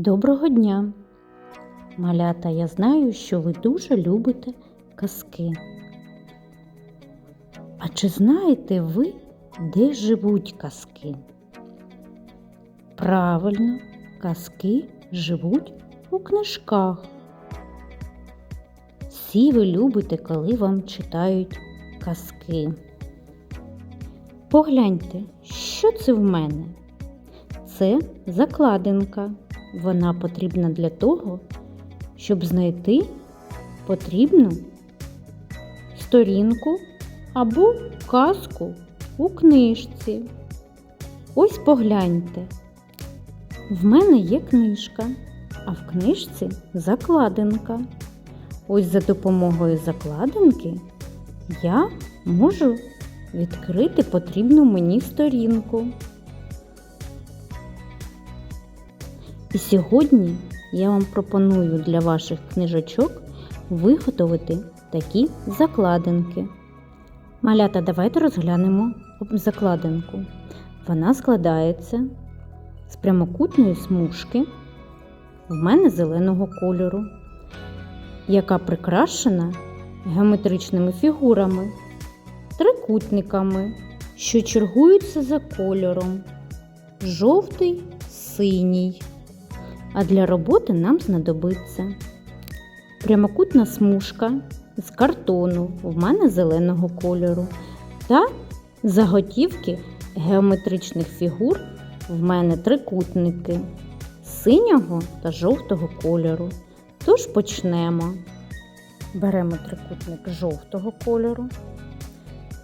Доброго дня! Малята, я знаю, що ви дуже любите казки. А чи знаєте ви, де живуть казки? Правильно, казки живуть у книжках. Всі ви любите, коли вам читають казки. Погляньте, що це в мене? Це закладинка. Вона потрібна для того, щоб знайти потрібну сторінку або казку у книжці. Ось погляньте. В мене є книжка, а в книжці закладинка. Ось за допомогою закладинки я можу відкрити потрібну мені сторінку. І сьогодні я вам пропоную для ваших книжечок виготовити такі закладинки. Малята, давайте розглянемо закладинку. Вона складається з прямокутної смужки, в мене зеленого кольору, яка прикрашена геометричними фігурами, трикутниками, що чергуються за кольором жовтий, синій. А для роботи нам знадобиться прямокутна смужка з картону, в мене зеленого кольору, та заготівки геометричних фігур в мене трикутники синього та жовтого кольору. Тож почнемо. Беремо трикутник жовтого кольору,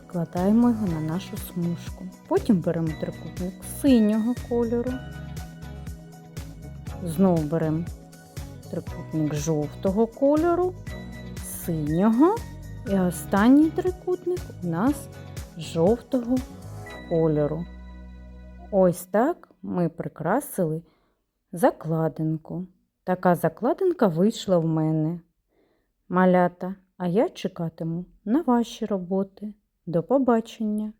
вкладаємо його на нашу смужку. Потім беремо трикутник синього кольору. Знову беремо трикутник жовтого кольору, синього і останній трикутник у нас жовтого кольору. Ось так ми прикрасили закладинку. Така закладинка вийшла в мене. Малята, а я чекатиму на ваші роботи. До побачення!